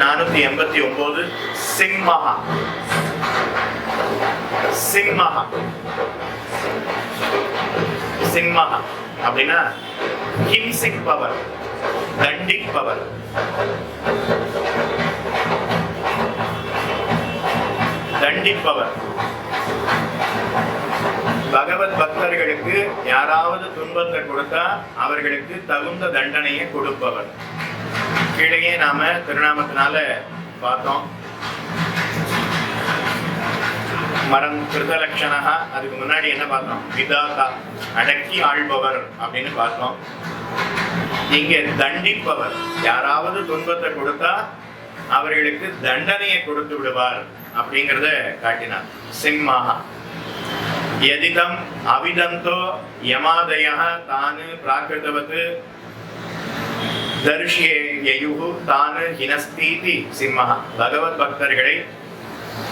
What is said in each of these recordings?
நானூத்தி எண்பத்தி ஒன்பது சிம்மஹா சிம்மஹா சிம்மஹா அப்படின்னா ஹிம்சிப்பவர் தண்டிப்பவர் தண்டிப்பவர் பகவத் பக்தர்களுக்கு யாராவது துன்பத்தை கொடுத்தா அவர்களுக்கு தகுந்த தண்டனையை கொடுப்பவர். கீழே நாம திருநாமத்தினால பார்த்தோம். மரம் கிருதலட்சணா அதுக்கு முன்னாடி என்ன பார்த்தோம்? விதாதா அடக்கி ஆள்பவர் அப்படின்னு பார்த்தோம். இங்க தண்டிப்பவர். யாராவது துன்பத்தை கொடுத்தா அவர்களுக்கு தண்டனையை கொடுத்து விடுவார் அப்படிங்கிறத காட்டினார். சிம்மாஹா. எதிதம் அவிதந்தோ யமாதயா தானு பிராகிருதவத்து தர்ஷியேயுகு தானு ஹினஸ்தீதி சிம்மஹ. பகவத் பக்தர்களை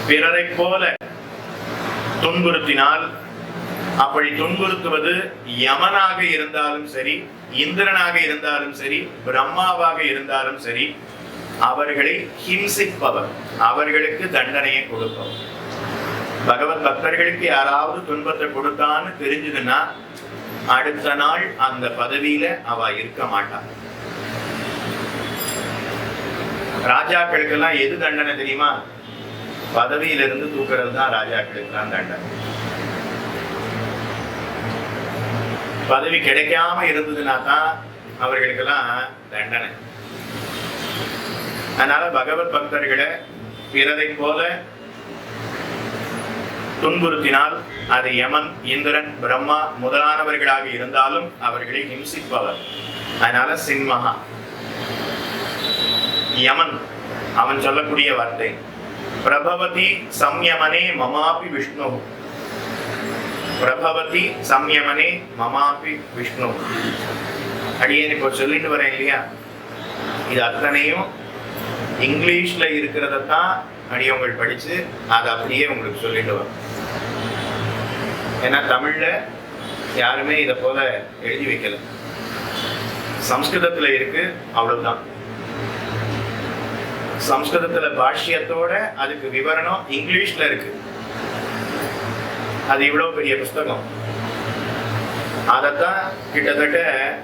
பிறரைப் போல துன்புறுத்தினால் அப்படி துன்புறுத்துவது யமனாக இருந்தாலும் சரி இந்திரனாக இருந்தாலும் சரி பிரம்மாவாக இருந்தாலும் சரி அவர்களை ஹிம்சிப்பவர். அவர்களுக்கு தண்டனையை கொடுப்பவர். பகவத் பக்தர்களுக்கு யாராவது துன்பத்தை கொடுத்தான்னு தெரிஞ்சதுன்னா அடுத்த நாள் அந்த பதவியில அவ இருக்க மாட்டான் ராஜாக்களுக்கெல்லாம் எது தண்டனை தெரியுமா? பதவியிலிருந்து தூக்குறது தான் ராஜாக்களுக்கெல்லாம் தண்டனை. பதவி கிடைக்காம இருந்ததுன்னா தான் அவர்களுக்கெல்லாம் தண்டனை. அதனால பகவத் பக்தர்களை பிறரை போல துன்புறுத்தினால் அது யமன் இந்திரன் பிரம்மா முதலானவர்களாக இருந்தாலும் அவர்களை ஹிம்சிப்பவர். அதனால சிம்மஹா யமன். அவன் சொல்லக்கூடிய வார்த்தை. பிரபவதி சம்யமனே மமாபி விஷ்ணு. பிரபவதி சம்யமனே மமாபி விஷ்ணு. அடியேன் இப்போ சொல்லிட்டு வரேன் இல்லையா? இது அத்தனையும் இங்கிலீஷ்ல இருக்கிறத தான் அடியவங்கள் படித்து அதை அப்படியே உங்களுக்கு சொல்லிட்டு வரும். ஏன்னா தமிழில் யாருமே இதை போல எழுதி வைக்கல. சம்ஸ்கிருதத்தில் இருக்கு அவ்வளவுதான். சம்ஸ்கிருதத்துல பாஷ்யத்தோட அதுக்கு விவரணம் இங்கிலீஷ்ல இருக்கு. அது இவ்வளவு பெரிய புஸ்தகம். அதத்தான் கிட்டத்தட்ட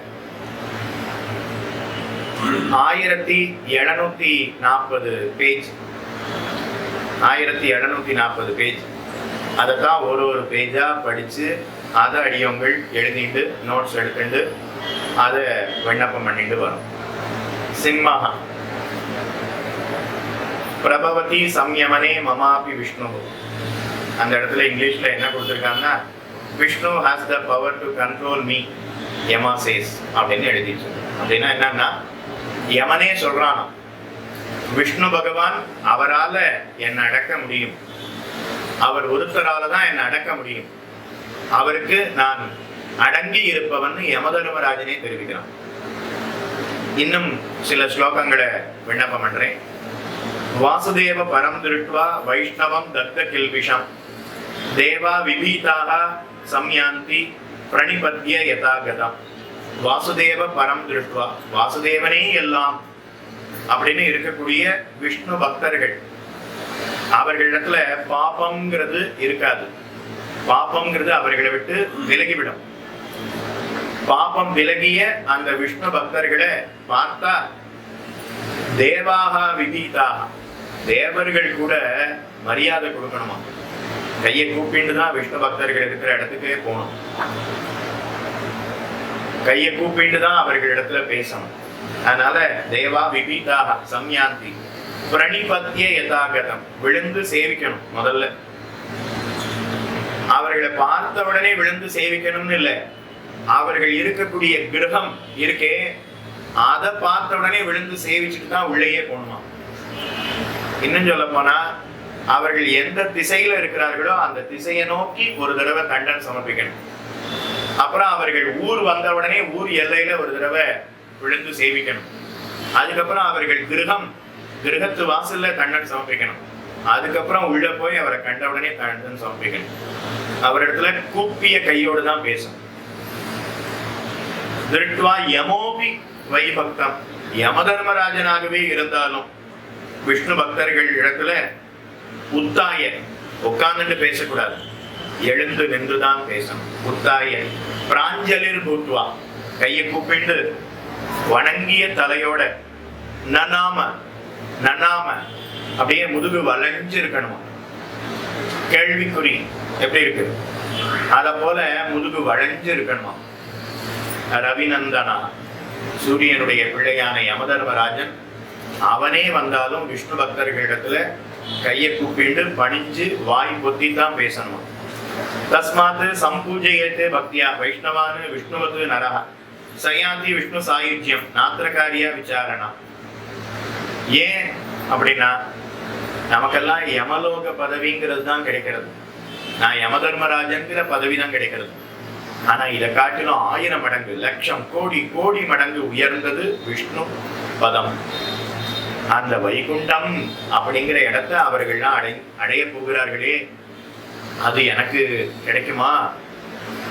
ஆயிரத்தி எழுநூத்தி நாற்பது பேஜ். ஆயிரத்தி எழுநூத்தி நாற்பது பேஜ். அதைத்தான் ஒரு ஒரு பேஜா படிச்சு அதை அடியவங்கள் எழுதிட்டு நோட்ஸ் எடுத்துட்டு அதை விண்ணப்பம் பண்ணிட்டு வரும். சிம்மஹா பிரபவதி சம்யமனே மமாபி விஷ்ணு. அந்த இடத்துல இங்கிலீஷில் என்ன கொடுத்துருக்காங்கன்னா Vishnu has the power to control me Yama chase அப்படின்னு எழுதிட்டு அப்படின்னா என்னன்னா யமனே சொல்றானா விஷ்ணு பகவான் அவரால் என்னை அடக்க முடியும். அவர் ஒருத்தரால் தான் என்னை அடக்க முடியும். அவருக்கு நான் அடங்கி இருப்பவன் யமதர்மராஜனே தெரிவிக்கிறான். இன்னும் சில ஸ்லோகங்களை விண்ணப்பம் பண்றேன். வாசுதேவ பரம் திருட்வா வைஷ்ணவம் தத்த கில்பிஷம் தேவா விபீதாக சம்யாந்தி பிரணிபத்ய யதாகதம் வாசுதேவ பரம் திருஷ்டுவா வாசுதேவனே எல்லாம் அப்படின்னு இருக்கக்கூடிய விஷ்ணு பக்தர்கள் அவர்களிடத்துல பாபம்ங்கிறது இருக்காது. பாபம்ங்கிறது அவர்களை விட்டு விலகிவிடும். பாபம் விலகிய அந்த விஷ்ணு பக்தர்களை பார்த்தா தேவாக விபீதாக தேவர்கள் கூட மரியாதை கொடுக்கணுமா? கையை கூப்பிட்டு தான் விஷ்ணு பக்தர்கள் இருக்கிற இடத்துக்கே போகணும். கையை கூப்பிட்டு தான் அவர்கள் இடத்துல பேசணும். அதனால தேவா விபீதாக சம்யாந்தி பிரணிபத்திய யதாகதம். விழுந்து சேவிக்கணும் முதல்ல. அவர்களை பார்த்த உடனே விழுந்து சேவிக்கணும்னு இல்லை. அவர்கள் இருக்கக்கூடிய கிரகம் இருக்கே. அதை பார்த்த உடனே விழுந்து சேவிச்சுட்டு தான் உள்ளேயே போகணுமா? இன்னும் சொல்ல போனா அவர்கள் எந்த திசையில இருக்கிறார்களோ அந்த திசையை நோக்கி ஒரு தடவை தண்டன் சமர்ப்பிக்கணும். அப்புறம் அவர்கள் ஊர் வந்த உடனே ஊர் எல்லையில ஒரு தடவை விழுந்து சேவிக்கணும் அதுக்கப்புறம் அவர்கள் கிரகம் கிரகத்து வாசல்ல தண்டன் சமர்ப்பிக்கணும். அதுக்கப்புறம் உள்ள போய் அவரை கண்ட உடனே தண்டன் சமர்ப்பிக்கணும். அவரிடத்துல கூப்பிய கையோடு தான் பேசணும் திருட்வா யமோபி வைபக்தம். யமதர்மராஜனாகவே இருந்தாலும் விஷ்ணு பக்தர்கள் இடத்துல உத்தாய உட்கார்ந்துட்டு பேசக்கூடாது. எழுந்து நின்றுதான் பேசணும். உத்தாய பிராஞ்சலிர் பூத்வா கையை கூப்பிட்டு வணங்கிய தலையோட நனாம நனாம அப்படியே முதுகு வளைஞ்சிருக்கணும்? கேள்விக்குறி எப்படி இருக்கு? அத போல முதுகு வளைஞ்சிருக்கணுமா? ரவிநந்தனா சூரியனுடைய பிள்ளையான யமதர்மராஜன் அவனே வந்தாலும் விஷ்ணு பக்தர்களிடத்துல கையை கூப்பிட்டு பணிஞ்சு வாய் பொத்தி தான் பேசணும். தஸ்மாத் சம்பூஜையத்தே பக்தியா வைஷ்ணவானு விஷ்ணுவது நரக சயாந்தி விஷ்ணு சாயுஜ்யம் நாத்திரகாரியா விசாரணா. ஏன் அப்படின்னா நமக்கெல்லாம் யமலோக பதவிங்கிறது தான் கிடைக்கிறது. நான் யமதர்மராஜன்கிற பதவி தான் கிடைக்கிறது. ஆனா இதை காட்டிலும் ஆயிரம் மடங்கு லட்சம் கோடி கோடி மடங்கு உயர்ந்தது விஷ்ணு பதம். அந்த வைகுண்டம் அப்படிங்கிற இடத்தை அவர்கள்லாம் அடை அடைய போகிறார்களே. அது எனக்கு கிடைக்குமா?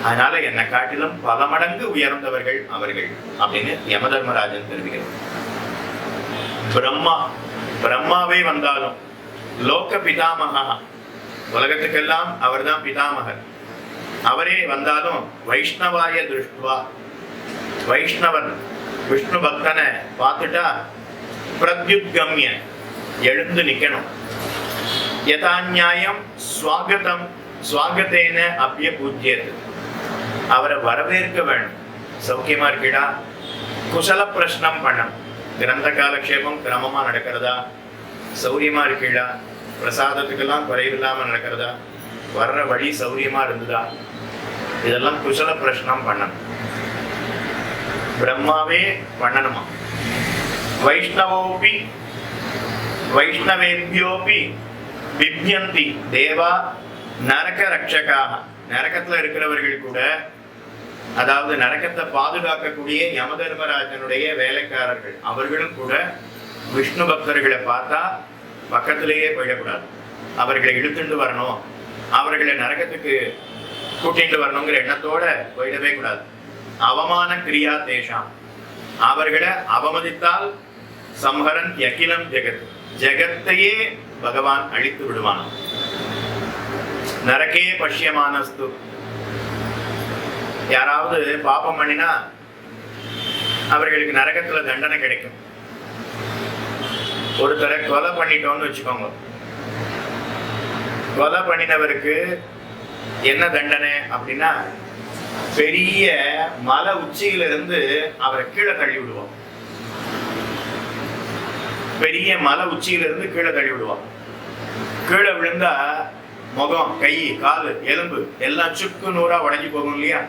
அதனால என்னை காட்டிலும் பல மடங்கு உயர்ந்தவர்கள் அவர்கள் அப்படின்னு யமதர்மராஜன் தெரிவிக்கிறார். பிரம்மா பிரம்மாவே வந்தாலும் லோக பிதாமகா. உலகத்துக்கெல்லாம் அவர்தான் பிதாமகர். அவரே வந்தாலும் வைஷ்ணவாய திருஷ்டுவா. வைஷ்ணவன் விஷ்ணு பக்தனை பார்த்துட்டா பிரத்யுத்கம்ய. எழுந்து நிக்கணும். யதா நியாயம் ஸ்வாகதம் ஸ்வாகத்தேன அப்பிய பூஜ்யது. அவரை வரவேற்க வேணும். சௌக்கியமா இருக்கீடா? குசல பிரஷ்னம் பண்ணணும். கிரந்த காலக்ஷேபம் கிரமமா நடக்கிறதா? சௌரியமா இருக்கீடா? பிரசாதத்துக்கெல்லாம் குறைவில்லாம நடக்கிறதா? வர்ற வழி சௌரியமா இருந்ததா? இதெல்லாம் குசல பிரஷ்னம் பண்ணணும். பிரம்மாவே பண்ணணுமா? வைஷ்ணவோபி வைஷ்ணவேபியோபி பிப்யந்தி தேவா நரக ரட்சகாக நரக்கத்தில் இருக்கிறவர்கள் கூட அதாவது நரகத்தை பாதுகாக்கக்கூடிய யமதர்மராஜனுடைய வேலைக்காரர்கள் அவர்களும் கூட விஷ்ணு பக்தர்களை பார்த்தா பக்கத்திலேயே போயிடக்கூடாது. அவர்களை இழுத்துண்டு வரணும். அவர்களை நரகத்துக்கு கூட்டிட்டு வரணுங்கிற எண்ணத்தோட போயிடவே கூடாது. அவமான கிரியா தேஷாம். அவர்களை அவமதித்தால் சம்ஹரன் யகிலம் ஜெகத். ஜெகத்தையே பகவான் அழித்து விடுவான் நரக்கே பஷ்யமானஸ்து. யாராவது பாபம் பண்ணினா அவர்களுக்கு நரகத்துல தண்டனை கிடைக்கும். ஒருத்தரை கொலை பண்ணிட்டோம்னு வச்சுக்கோங்க. கொலை பண்ணினவருக்கு என்ன தண்டனை அப்படின்னா பெரிய மலை உச்சியில இருந்து அவரை கீழே தள்ளி விடுவோம். பெரிய மலை உச்சியில இருந்து கீழே தள்ளி விடுவான். கீழே விழுந்தா முகம் கை காலு எலும்பு எல்லாம் சுக்கு நூறா உடஞ்சி போகும் இல்லையா?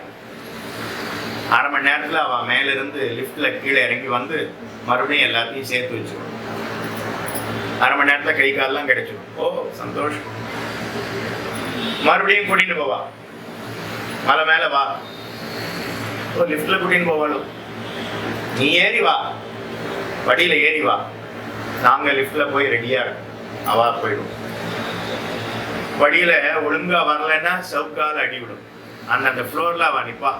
அரை மணி நேரத்துல அவ மேல இருந்து லிஃப்ட்ல கீழே இறங்கி வந்து மறுபடியும் எல்லாத்தையும் சேர்த்து வச்சுக்கணும் அரை மணி நேரத்துல கை கால்லாம் கிடைச்சிடும். ஓ சந்தோஷம். மறுபடியும் கூட்டிட்டு போவா மலை மேல வா. ஓ லிஃப்ட்ல கூட்டின்னு போவாளோ? நீ ஏறி வா. வடியில ஏறி வா. நாங்கள் லிஃப்டில் போய் ரெடியாக இருக்கோம். அவா போயிடும். படியில ஒழுங்காக வரலைன்னா சவுக்கால அடி விடும். அந்தந்த ஃப்ளோரில் அவ நிற்பா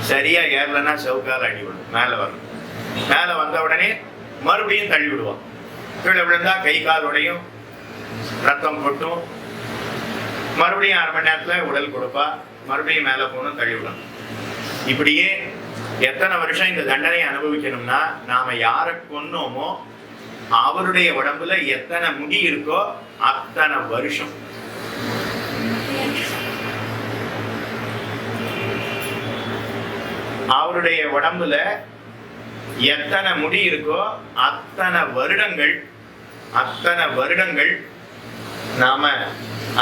சரியாக ஏறலைன்னா சவுக்கால அடி விடும். மேல வரும். மேலே வந்த உடனே மறுபடியும் தள்ளி விடுவான். கீழே விழுந்தா கை கால் உடையும். ரத்தம் கொட்டும். மறுபடியும் அரை மணி நேரத்தில் உடல் கொடுப்பா. மறுபடியும் மேலே போகணும் தள்ளி விடணும். இப்படியே எத்தனை வருஷம் இந்த தண்டனையை அனுபவிக்கணும்னா நாம யாரை கொன்னோமோ அவருடைய உடம்புல எத்தனை முடி இருக்கோ அத்தனை வருஷம். அவருடைய உடம்புல எத்தனை முடி இருக்கோ அத்தனை வருடங்கள் அத்தனை வருடங்கள் நாம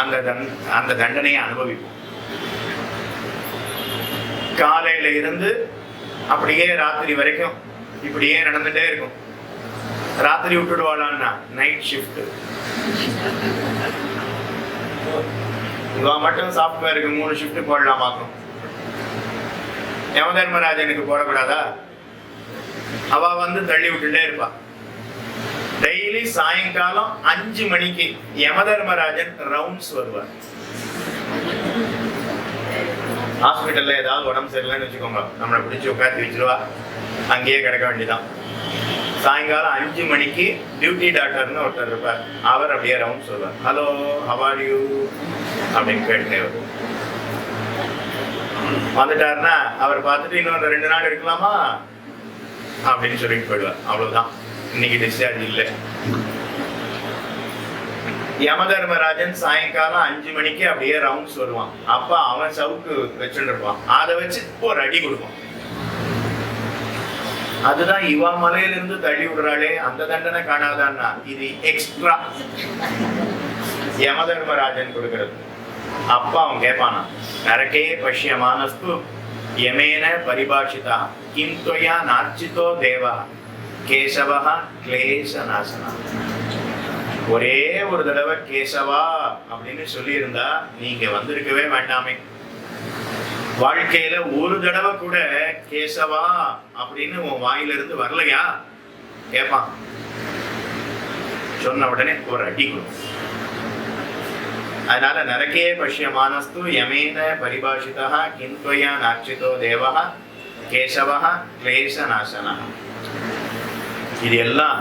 அந்த தண் அந்த தண்டனையை அனுபவிப்போம். காலையில இருந்து அப்படியே ராத்திரி வரைக்கும் இப்படியே நடந்துட்டே இருக்கும். ராத்திரி விட்டுடுவாளான்னா நைட் ஷிஃப்ட் இவா மட்டும் சாஃப்ட்வேருக்கு மூணு ஷிஃப்ட் போடலாமாக்கும் யமதர்மராஜனுக்கு போடக்கூடாதா அவ வந்து தள்ளி விட்டுட்டே இருப்பா டெய்லி சாயங்காலம் அஞ்சு மணிக்கு யமதர்மராஜன் ரவுண்ட்ஸ் வருவார் ஹாஸ்பிட்டல்ல ஏதாவது உடம்பு சரியில்லைன்னு வச்சுக்கோங்க நம்மளை பிடிச்சி உட்காந்து வச்சிருவா அங்கேயே கிடக்க வேண்டியதான் சாயங்காலம் அஞ்சு மணிக்கு டியூட்டி டாக்டர்னு ஒருத்தர் இருப்பார். அவர் அப்படியே ரவுண்ட் சொல்லுவார் ஹலோ ஹவார் யூ அப்படின்னு கேட்டேன் வரும் வந்துட்டாருன்னா அவர் பார்த்துட்டு இன்னொரு ரெண்டு நாள் இருக்கலாமா? அப்படின்னு சொல்லிட்டு போயிடுவார். அவ்வளவுதான். இன்னைக்கு டிஸ்சார்ஜ் இல்லை. யமதர்மராஜன் சாயங்காலம் அஞ்சு மணிக்கு அப்படியே ரவுண்ட்ஸ் வருவான் அப்ப அவன் சவுக்கு வச்சுட்டு இருப்பான். அதை வச்சு ஒரு அடி கொடுப்பான். அதுதான் இவா மலையிலிருந்து தள்ளி விடுறாளே அந்த தண்டனை காணாதான்னா? இது எக்ஸ்ட்ரா யமதர்மராஜன் கொடுக்கிறது. அப்பா அவன் கேட்பானா நரக்கே பஷ்ய யமேன பரிபாஷிதா கிம் தொயா நார்ச்சித்தோ தேவா கேசவா கிளேச நாசனா. ஒரே ஒரு தடவை கேசவா அப்படின்னு சொல்லியிருந்தா நீங்க வந்திருக்கவே வேண்டாமே. வாழ்க்கையில ஒரு தடவை கூட கேசவா அப்படின்னு உன் வாயில இருந்து வரலையா? கேட்பான் சொன்ன உடனே ஒரு அடி அதனால நரகே பஷ்யமானஸ்து யமேன பரிபாஷிதா கிந்த்வயா நாட்சிதோ தேவா கேசவா கிளேச நாசனா இது எல்லாம்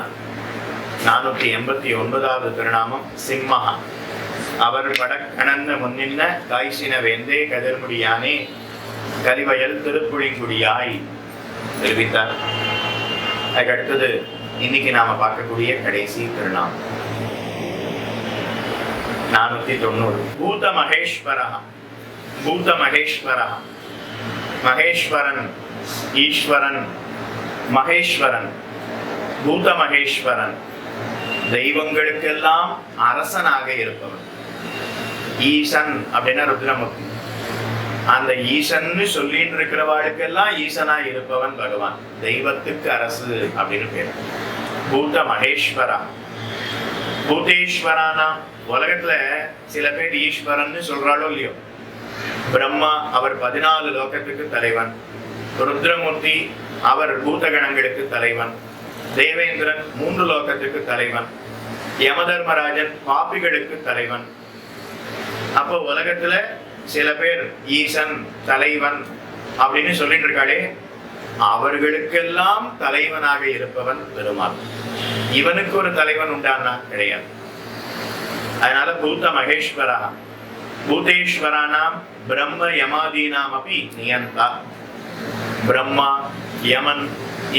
நானூத்தி எண்பத்தி ஒன்பதாவது திருநாமம் சிம்மஹா. அவர் படக்கணந்த முன்னின்ன காய்ச்சின வேந்தே கதிர்முடியானே கரிவயல் திருப்புழிங்குடியாய் தெரிவித்தார். அதுக்கடுத்தது இன்னைக்கு நாம பார்க்கக்கூடிய கடைசி திருநாம் நானூத்தி தொண்ணூறு. பூத மகேஸ்வரா பூத மகேஸ்வரா மகேஸ்வரன் ஈஸ்வரன் மகேஸ்வரன் பூத மகேஸ்வரன். தெய்வங்களுக்கெல்லாம் அரசனாக இருப்பவன். ஈசன் அப்படின்னா ருத்ரமூர்த்தி. அந்த ஈசன்னு சொல்லிட்டு இருக்கிறவாளுக்கெல்லாம் ஈசனா இருப்பவன் பகவான். தெய்வத்துக்கு அரசு அப்படின்னு பேர். பூத மகேஸ்வரா. பூதேஸ்வரானா உலகத்துல சில பேர் ஈஸ்வரன்னு சொல்றாளோ இல்லையோ? பிரம்மா அவர் பதினாலு லோகத்துக்கு தலைவன். ருத்ரமூர்த்தி அவர் பூதகணங்களுக்கு தலைவன். தேவேந்திரன் மூன்று லோகத்துக்கு தலைவன். யமதர்மராஜன் பாப்பிகளுக்கு தலைவன். அப்போ உலகத்துல சில பேர் ஈசன் தலைவன் அப்படின்னு சொல்லிட்டு இருக்காளே அவர்களுக்கெல்லாம் தலைவனாக இருப்பவன் பெருமாள். இவனுக்கு ஒரு தலைவன் உண்டானா கிடையாது. அதனால பூத்த மகேஸ்வரா பூதேஸ்வரானாம் பிரம்ம யமாதீனாம் அப்படி நியந்தா. பிரம்மா யமன்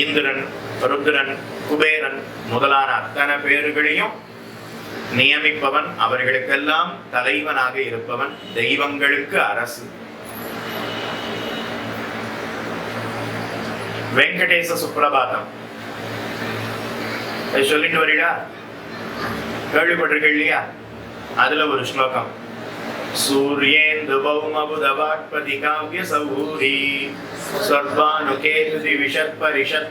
இந்திரன் ருத்ரன் குபேரன் முதலான அத்தனை பேர்களையும் நியமிப்பவன் அவர்களுக்கெல்லாம் தலைவனாக இருப்பவன் தெய்வங்களுக்கு அரசு. வெங்கடேச சுப்பிரபாதம் சொல்லிட்டு வரீடா? கேள்விப்பட்டிருக்க இல்லையா? அதுல ஒரு ஸ்லோகம். சூரியேந்து பௌமபுதவாக்பதி காவிய சௌரி சர்வானுகேது விஷத் பரிஷத்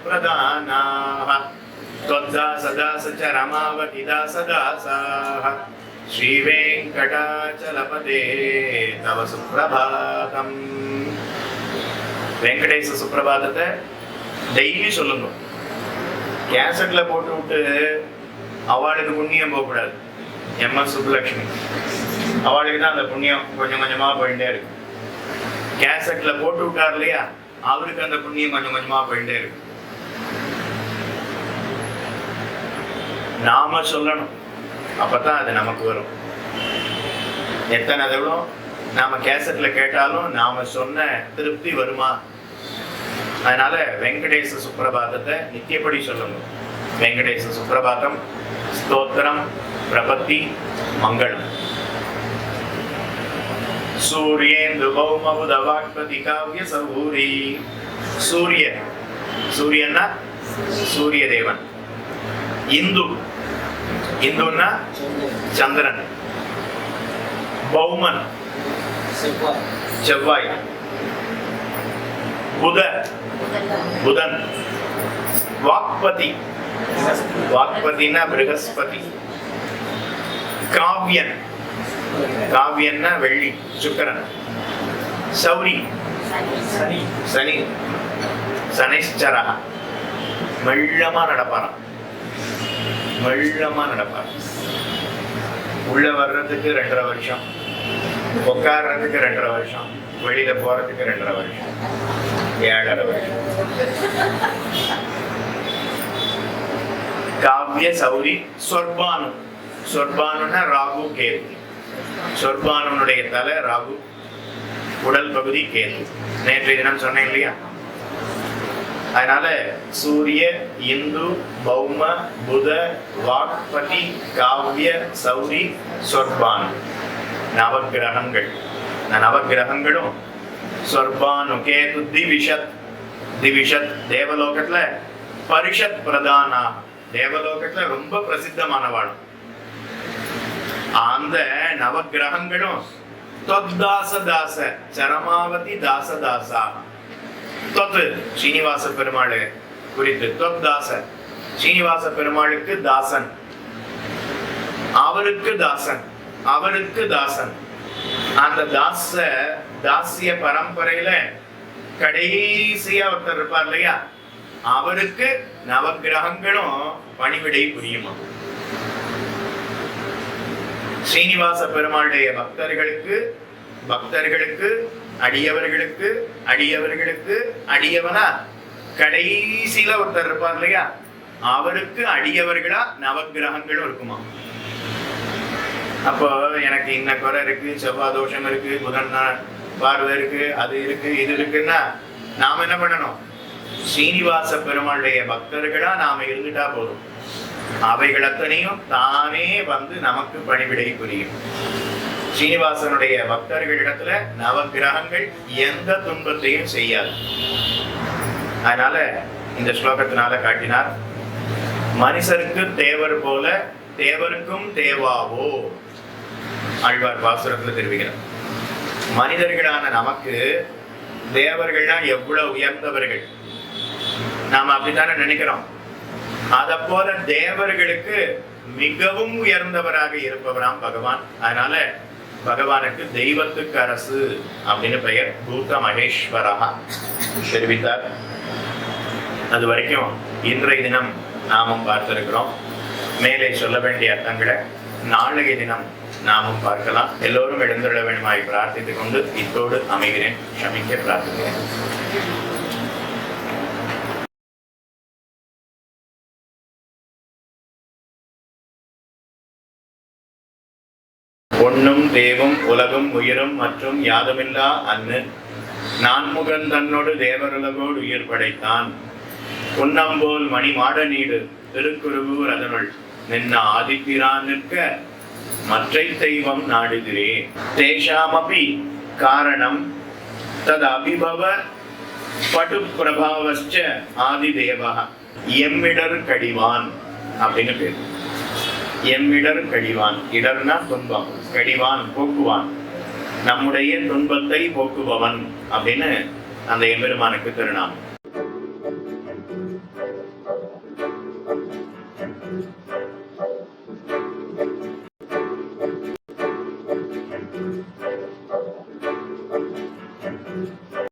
பிரதானாः त्वद्दासदास च रमावतिदासदासाः श्रीवेङ्कटाचलपदे तव சுப்பிரபாதம் வெங்கடேச சுப்பிரபாதத்தை டெய்லி சொல்லுங்க கேசட்ல போட்டு விட்டு அவளுக்கு புண்ணியம் போகக்கூடாது எம் எஸ் சுப்புலட்சுமி அவளுக்கு தான் அந்த புண்ணியம் கொஞ்சம் கொஞ்சமா போயிட்டே இருக்கு கேசட்ல போட்டு விட்டார் இல்லையா அவருக்கு அந்த புண்ணியம் கொஞ்சம் கொஞ்சமா போயிட்டே இருக்கு நாம சொல்லணும். அப்பதான் அது நமக்கு வரும். எத்தனை தவிரம் நாம கேசட்ல கேட்டாலும் நாம சொன்ன திருப்தி வருமா? அதனால வெங்கடேச சுப்பிரபாதத்தை நித்தியப்படி சொல்லணும். வெங்கடேச சுப்பிரபாதம் ஸ்தோத்திரம் பிரபத்தி மங்களம். சூரியேந்து பௌமபுத வாக்பதி காவிய சௌரி. சூரிய சூரியன்னா சூரிய தேவன் இந்து. இந்துன்னா சந்திரன் பௌமன் செவ்வாய் புத புதன் வாக்பதி வாக்பதினா பிருகஸ்பதி காவ்யன் காவ்யன்னா வெள்ளி சுக்கரன் சௌரி சனி சனிஷ்சரா மெல்லமா நடப்பாராம் மெல்லமா நடப்பார் உள்ள வர்றதுக்கு ரெண்டரை வருஷம் உட்காடுறதுக்கு ரெண்டரை வருஷம் வெளியில போறதுக்கு ரெண்டரை வருஷம் ஏழரை வருஷம். காவிய சௌரி சொர்பானு சொர்பானுன்னா ராகு கேது. சொர்பானுடைய தலை ராகு உடல் பகுதி கேது. நேற்று தினம் சொன்னேன் இல்லையா? அதனால சூரிய இந்து பௌம புத வாக்பதி காவிய சௌரி சொர்பான் நவகிரகங்கள் இந்த நவகிரகங்களும் சொர்பானு கேது திவிஷத். திவிஷத் தேவலோகத்துல பரிஷத் பிரதானா. தேவலோகத்துல ரொம்ப பிரசித்தமானவாள். அந்த நவகிரகங்களும் தொத்தாச தாச சரமாவதி தாச தாசா. தொத்து ஸ்ரீனிவாச பெருமாள் குறித்து தொத்தாச ஸ்ரீனிவாச பெருமாளுக்கு தாசன். அவருக்கு தாசன். அவருக்கு தாசன். அந்த தாச தாசிய பரம்பரையில கடைசியா ஒருத்தர் இருப்பார் இல்லையா? அவருக்கு நவகிரகங்களும் பணிவிடை புரியுமா. ஸ்ரீனிவாச பெருமாளுடைய பக்தர்களுக்கு பக்தர்களுக்கு அடியவர்களுக்கு அடியவர்களுக்கு அடியவனா? கடைசியில ஒருத்தர் இருப்பார் இல்லையா? அவருக்கு அடியவர்களா நவகிரகங்களும் இருக்குமா? அப்போ எனக்கு இன்ன குறை இருக்கு செவ்வாய் தோஷம் இருக்கு புதன் பார்வை இருக்கு அது இருக்கு இது இருக்குன்னா நாம என்ன பண்ணணும்? ஸ்ரீனிவாச பெருமாளுடைய பக்தர்களா நாம இருந்துட்டா போதும். அவைகள் அத்தனையும் தானே வந்து நமக்கு பணிவிடை புரியும். ஸ்ரீனிவாசனுடைய பக்தர்களிடத்துல நவகிரகங்கள் எந்த துன்பத்தையும் செய்யாது. அதனால இந்த ஸ்லோகத்தினால காட்டினார் மனுஷருக்கு தேவர் போல தேவருக்கும் தேவாவோ? ஆழ்வார் பாசுரத்துல தெரிவிக்கிறார். மனிதர்களான நமக்கு தேவர்கள்னா எவ்வளவு உயர்ந்தவர்கள். நாம அப்படித்தானே நினைக்கிறோம். அத போல தேவர்களுக்கு மிகவும் உயர்ந்தவராக இருப்பவராம் பகவான். அதனால பகவானுக்கு தெய்வத்துக்கு அரசு அப்படின்னு பெயர். பூத மகேஸ்வரா தெரிவித்தார். அது வரைக்கும் இன்றைய தினம் நாமும் பார்த்திருக்கிறோம். மேலே சொல்ல வேண்டிய அர்த்தங்களை நாளைய தினம் நாமும் பார்க்கலாம். எல்லோரும் எழுந்துள்ள வேண்டுமாய் பிரார்த்தித்துக் கொண்டு இத்தோடு அமைகிறேன். க்ஷமிக்க பிரார்த்திக்கிறேன். தேவும் உலகும் உயிரும் மற்றும் யாதுமில்லா அன்னு நான்முகன் தன்னோடு தேவருலகோடு உயிர் படைத்தான். உன்னம்போல் மணி மாட நீடு திருக்குருகூர் அதனுள் நின்ன ஆதிப்பிரான் நிற்க மற்றை தெய்வம் நாடுகிறே தேஷாமபி காரணம் தது அபிபவ படு பிரபாவச்ச ஆதிதேவா. எம்மிடர் கடிவான் அப்படின்னு பேர். எம்மிடர் கடிவான் இடர்னா துன்பம் கடிவான் போக்குவான். நம்முடைய துன்பத்தை போக்குபவன் அப்படின்னு அந்த எம்பெருமானுக்கு திருநாமம்.